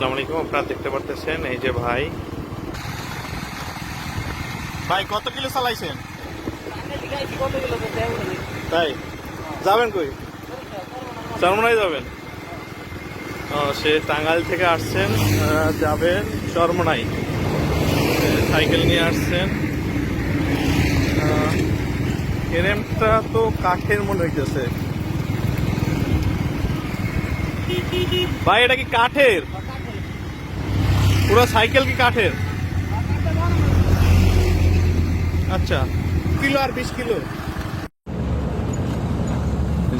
আসসালামু আলাইকুম আপনারা দেখতে পারতেছেন এই যে ভাই। ভাই কত কিলো চালাইছেন? তাই? যাবেন কই? চরমনাই যাবেন? ও সে টাঙ্গাইল থেকে আসছেন যাবেন চরমনাই। সাইকেল নিয়ে আসছেন। এরমটা তো কাঠের মনে হইতেছে। ভাই এটা কি কাঠের? পুরো সাইকেল কি কাঠের? আচ্ছা। কিলো আর বিশ কিলো।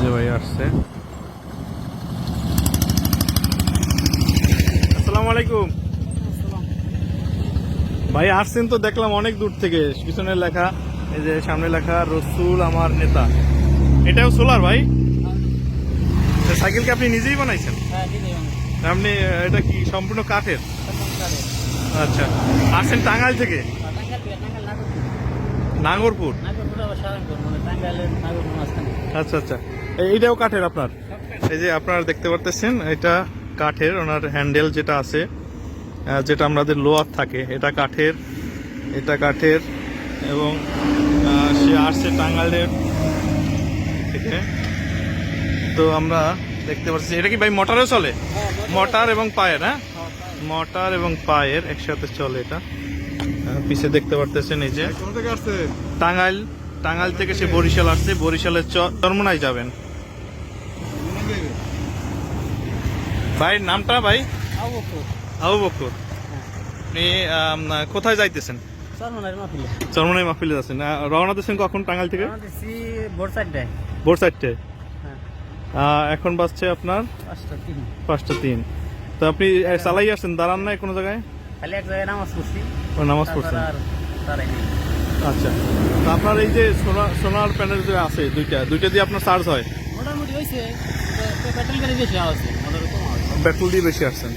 যে ভাই আসছে। আসসালামু আলাইকুম। ভাই আসছেন তো দেখলাম অনেক দূর থেকে পিছনে লেখা এই যে সামনে লেখা রসুল আমার নেতা। এটাও সোলার ভাই? তো সাইকেল কি আপনি নিজেই বানাইছেন? আপনি এটা কি, সম্পূর্ণ কাঠের? আচ্ছা। আসছেন টাঙ্গাইল থেকে। নাগরপুর। আচ্ছা আচ্ছা। এইটাও কাঠের আপনার? এই যে আপনারা দেখতে পারতেছেন, এটা কাঠের, ওনার হ্যান্ডেল যেটা আছে যেটা আমাদের লোয়ার থাকে, এটা কাঠের এটা কাঠের, এবং সে আসছে টাঙ্গাইলের থেকে। তো আমরা দেখতে পাচ্ছি এটা কি ভাই মোটরেও চলে? মোটর এবং পায়ের হ্যাঁ? মোটর এবং পায়ের একসাথে চলে এটা। পিছে দেখতে পারতেছেন এই যে। টাঙ্গাইল টাঙ্গাইল থেকে সে বরিশাল আসছে বরিশালের চ- চরমনাই যাবেন। ভাইয়ের নামটা ভাই? আবু বকর আপনি কোথায় যাইতেছেন? চরমনাই মাহফিলে। যাচ্ছেন। রওনা দিচ্ছেন কখন টাঙ্গাইল থেকে? ভোর চারটে আহ, এখন বাজছে আপনার? পাঁচটা তিন। তো আপনি চালাই আসছেন দাঁড়ান নাই কোনো জায়গায়? খালি এক জায়গায় নামাজ পড়ছি। পড়ছেন। আচ্ছা। তো আপনার এই যে সোনার সোনার প্যানেল যে আছে দুইটা দুইটা দিয়ে আপনার চার্জ হয়? মোটামুটি হয়েছে পেট্রোল দিয়ে বেশি আসছেন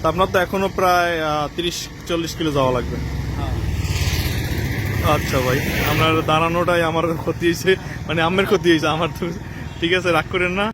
তা আপনার তো এখনও প্রায় তিরিশ চল্লিশ কিলো যাওয়া লাগবে। হ্যাঁ। আচ্ছা ভাই আপনার দাঁড়ানোটাই আমার ক্ষতি হয়েছে মানে আমের ক্ষতি হয়েছে আমার তো ঠিক আছে রাগ করেন না।